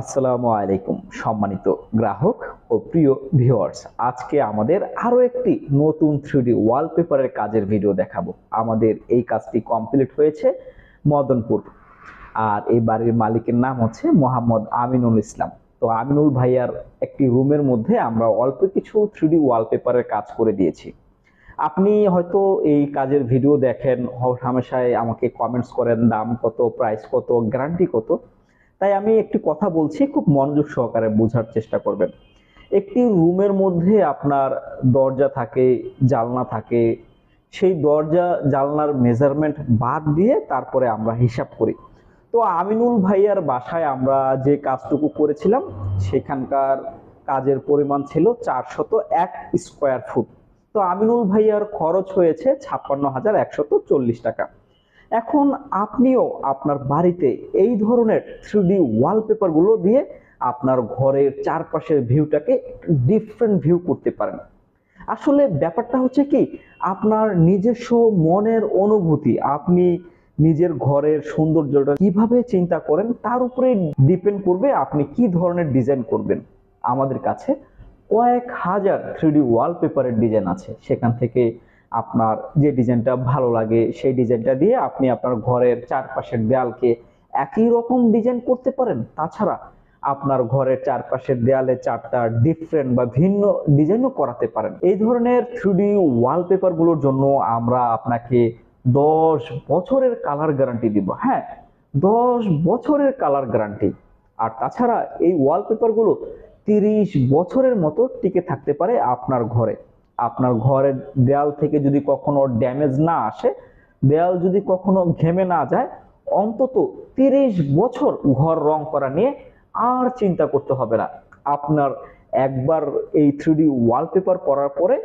আসসালামু আলাইকুম, সম্মানিত গ্রাহক ও প্রিয় ভিউয়ার্স আজকে আমাদের আরও একটি নতুন থ্রিডি ওয়ালপেপারের কাজের ভিডিও দেখাবো। আমাদের এই কাজটি কমপ্লিট হয়েছে মদনপুর। আর এই বাড়ির মালিকের নাম হচ্ছে মোহাম্মদ আমিনুল ইসলাম। তো আমিনুল ভাইয়ার একটি রুমের মধ্যে আমরা অল্প কিছু থ্রিডি ওয়ালপেপারের কাজ করে দিয়েছি। আপনি হয়তো এই কাজের ভিডিও দেখেন হামেশায় আমাকে কমেন্টস করেন, দাম কত প্রাইস কত গ্যারান্টি কত। তাই আমি একটি কথা বলছি, খুব মনোযোগ সহকারে বোঝার চেষ্টা করবেন। একটি রুমের মধ্যে আপনার দরজা থাকে, জানলা থাকে, সেই দরজা, জানলার মেজারমেন্ট বাদ দিয়ে তারপরে আমরা হিসাব করি। তো আমিনুল ভাইয়ার বাসায় আমরা যে কাজটুকু করেছিলাম, সেখানকার কাজের পরিমাণ ছিল চারশত এক স্কোয়ার ফুট তো আমিনুল ভাইয়ার খরচ হয়েছে ছাপ্পান্ন হাজার একশত চল্লিশ টাকা। এখন আপনিও আপনার বাড়িতে এই ধরনের থ্রিডি ওয়ালপেপারগুলো দিয়ে আপনার ঘরের চারপাশের ভিউটাকে ডিফারেন্ট ভিউ করতে পারেন। আসলে ব্যাপারটা হচ্ছে কি, আপনার নিজস্ব মনের অনুভূতি, আপনি নিজের ঘরের সৌন্দর্যটা কীভাবে চিন্তা করেন, তার উপরে ডিপেন্ড করবে আপনি কি ধরনের ডিজাইন করবেন। আমাদের কাছে কয়েক হাজার থ্রিডি ওয়ালপেপারের ডিজাইন আছে। সেখান থেকে আপনার যে ডিজাইনটা ভালো লাগে, সেই ডিজাইনটা দিয়ে আপনি আপনার ঘরের চারপাশের দেয়ালকে একই রকম ডিজাইন করতে পারেন। তাছাড়া আপনার ঘরের চারপাশের দেয়ালে চারটা ডিফারেন্ট বা ভিন্ন ডিজাইনও করাতে পারেন। এই ধরনের থ্রিডি ওয়ালপেপারগুলোর জন্য আমরা আপনাকে দশ বছরের কালার গ্যারান্টি দিব। হ্যাঁ দশ বছরের কালার গ্যারান্টি আর তাছাড়া এই ওয়ালপেপারগুলো তিরিশ বছরের মতো টিকে থাকতে পারে আপনার ঘরে। আপনার ঘরের দেয়াল থেকে যদি কখনো ড্যামেজ না আসে, দেয়াল যদি কখনো ঘেমে না যায়, অন্তত তিরিশ বছর ঘর রং করা নিয়ে আর চিন্তা করতে হবে না। আপনার একবার এই থ্রিডি ওয়ালপেপার করার পরে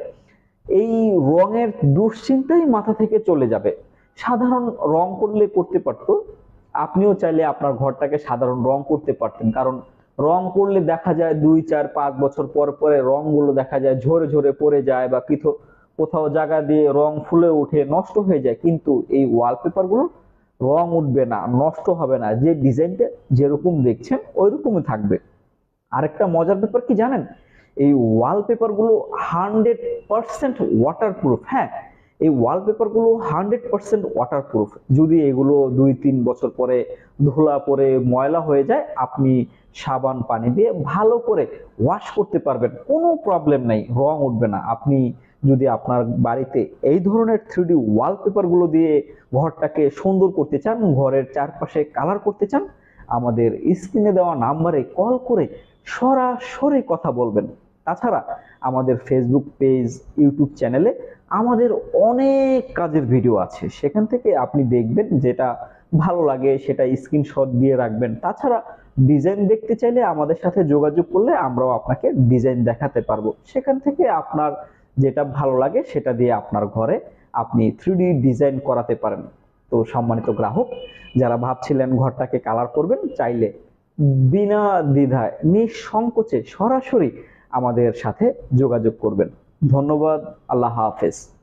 এই রঙের দুশ্চিন্তাই মাথা থেকে চলে যাবে। সাধারণ রং করলে করতে পারতো, আপনিও চাইলে আপনার ঘরটাকে সাধারণ রং করতে পারতেন, কারণ রং করলে দেখা যায় দুই, চার, পাঁচ বছর পর পরে রংগুলো দেখা যায় ঝরে ঝরে পড়ে যায় বা কিছু কোথাও জায়গা দিয়ে রং ফুলে উঠে নষ্ট হয়ে যায়। কিন্তু এই ওয়ালপেপারগুলো রং উঠবে না, নষ্ট হবে না। যে ডিজাইনটা যেরকম দেখছেন, ওইরকমই থাকবে। আরেকটা মজার ব্যাপার কি জানেন? এই ওয়ালপেপারগুলো হান্ড্রেড পার্সেন্ট ওয়াটারপ্রুফ হ্যাঁ? এই ওয়ালপেপারগুলো হান্ড্রেড পার্সেন্ট ওয়াটারপ্রুফ যদি এগুলো দুই, তিন বছর পরে ধুলা পরে ময়লা হয়ে যায়, আপনি সাবান, পানি দিয়ে ভালো করে ওয়াশ করতে পারবেন। কোনো প্রবলেম নেই, রং উঠবে না। আপনি যদি আপনার বাড়িতে এই ধরনের থ্রিডি ওয়ালপেপারগুলো দিয়ে ঘরটাকে সুন্দর করতে চান, ঘরের চারপাশে কালার করতে চান, আমাদের স্ক্রিনে দেওয়া নাম্বারে কল করে সরাসরি কথা বলবেন। তাছাড়া আমাদের ফেসবুক পেজ ইউটিউব চ্যানেলে আমাদের অনেক কাজের ভিডিও আছে। সেখান থেকে আপনি দেখবেন যেটা ভালো লাগে, সেটা স্ক্রিনশট দিয়ে রাখবেন। তাছাড়া ডিজাইন দেখতে চাইলে আমাদের সাথে যোগাযোগ করলে আমরাও আপনাকে ডিজাইন দেখাতে পারব। সেখান থেকে আপনার যেটা ভালো লাগে, সেটা দিয়ে আপনার ঘরে আপনি থ্রি ডিজাইন করাতে পারেন। তো সম্মানিত গ্রাহক, যারা ভাবছিলেন ঘরটাকে কালার করবেন, চাইলে বিনা দ্বিধায়, নিঃসংকোচে সরাসরি আমাদের সাথে যোগাযোগ করবেন। ধন্যবাদ আল্লাহ হাফেজ।